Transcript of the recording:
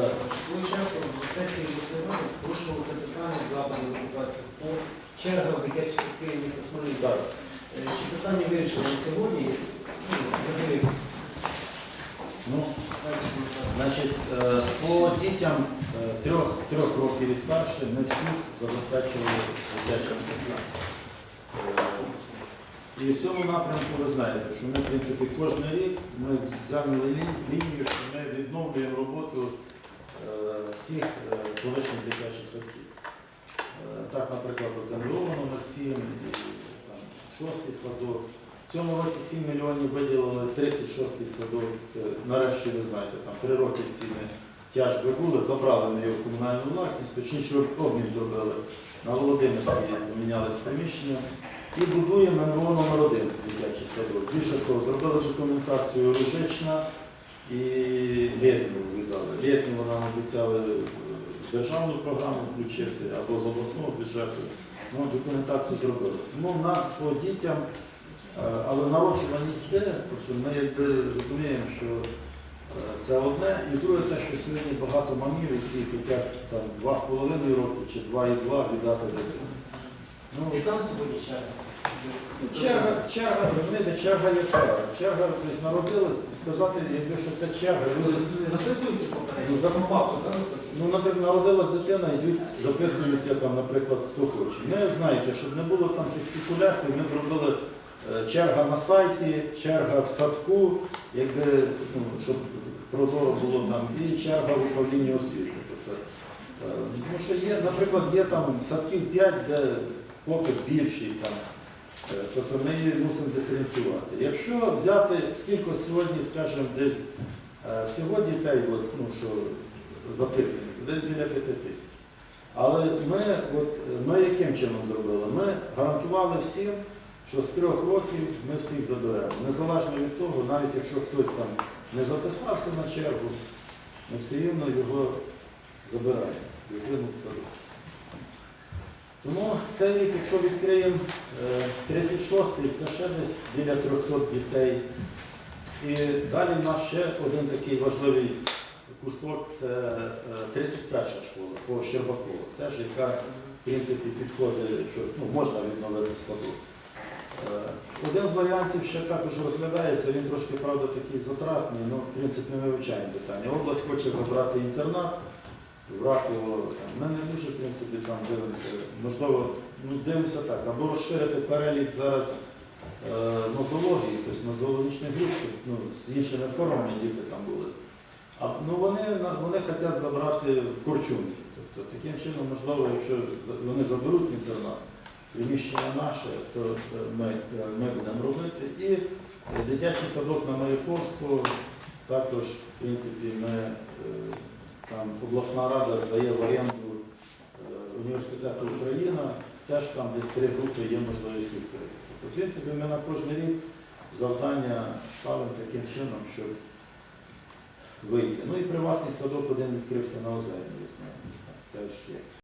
Свого часу в сесії обласної ради порушувалося питання в западі депутатських по чергах дитячі садки міста Хмельницького. Е, Чи питання вирішено сьогодні? Ну, Ну, значить, е, по дітям е, трьох, трьох років і старше ми всіх забезпечували дитячим садком. Е, І в цьому напрямку ви знаєте, що ми, в принципі, кожен рік ми зайняли лінію, що ми відновлюємо роботу всіх е, колишніх дитячих садків. Е, Так, наприклад, МРО номер 7, і там, шостий садок. В цьому році 7 мільйонів виділили 36-й садок. Це нарешті ви знаєте, там три роки ці ми тяжби були, забрали ми його комунальну власність, точніше обмін зробили на Володимирській, помінялись приміщення. І будуємо МВО номер 1 дитячий садок. Більше того, зробили документацію Ружична і Лєсніву Лєсніву нам обіцяли державну програму включити або з обласного бюджету. Ну, документацію зробили. Ну, нас по дітям Е, Але народжуваність йде, ми якби розуміємо, що е, це одне, і друге те, що сьогодні багато мамів, які хочуть там 2,5 роки чи 2,2 віддати дитину. Ну, яка на сьогодні черга? Черга, черга, розумієте, черга яка? Черга тобто, народилась, сказати, якби що це черга, люди записуються попередньо? Ну, за- По факту, так. Ну, наприклад, народилась дитина, йдуть, записуються там, наприклад, хто хоче. Ми знаєте, щоб не було там цих спекуляцій, ми зробили е, черга на сайті, черга в садку, якби, ну, щоб прозоро було там, і черга в управлінні освіти. Тобто, е, тому що є, наприклад, є там садків 5, де попит більший там. Е, Тобто ми її мусимо диференціювати. Якщо взяти скільки сьогодні, скажімо, десь е, всього дітей, от, ну, що записані, десь біля 5 тисяч. Але ми, от, е, ми яким чином зробили? Ми гарантували всім, що з трьох років ми всіх заберемо. Незалежно від того, навіть якщо хтось там не записався на чергу, ми все рівно його забираємо, дитину в садок. Тому цей рік, якщо відкриємо е, 36-й, це ще десь біля 300 дітей. І далі в нас ще один такий важливий кусок це е, 31 школа по Щербакову, теж яка в принципі підходить, що ну, можна відновити садок. Е, Один з варіантів ще також розглядається, він трошки, правда, такий затратний, але в принципі ми вивчаємо питання. Область хоче забрати інтернат в Раково. Ми не дуже, в принципі, там дивимося. Можливо, ну, дивимося так, або розширити перелік зараз е, нозології, тобто нозологічні групи, ну, з іншими формами діти там були. А ну, вони, вони хочуть забрати в Корчунки. Тобто, таким чином, можливо, якщо вони заберуть інтернат, приміщення наше, то е, ми, е, ми будемо робити. І е, дитячий садок на Маяковську також, в принципі, ми, е, там обласна рада здає в оренду е, університету Україна, теж там десь три групи є можливість відкрити. Тобто, в принципі, ми на кожен рік завдання ставимо таким чином, щоб вийти. Ну і приватний садок один відкрився на знаєте, теж є.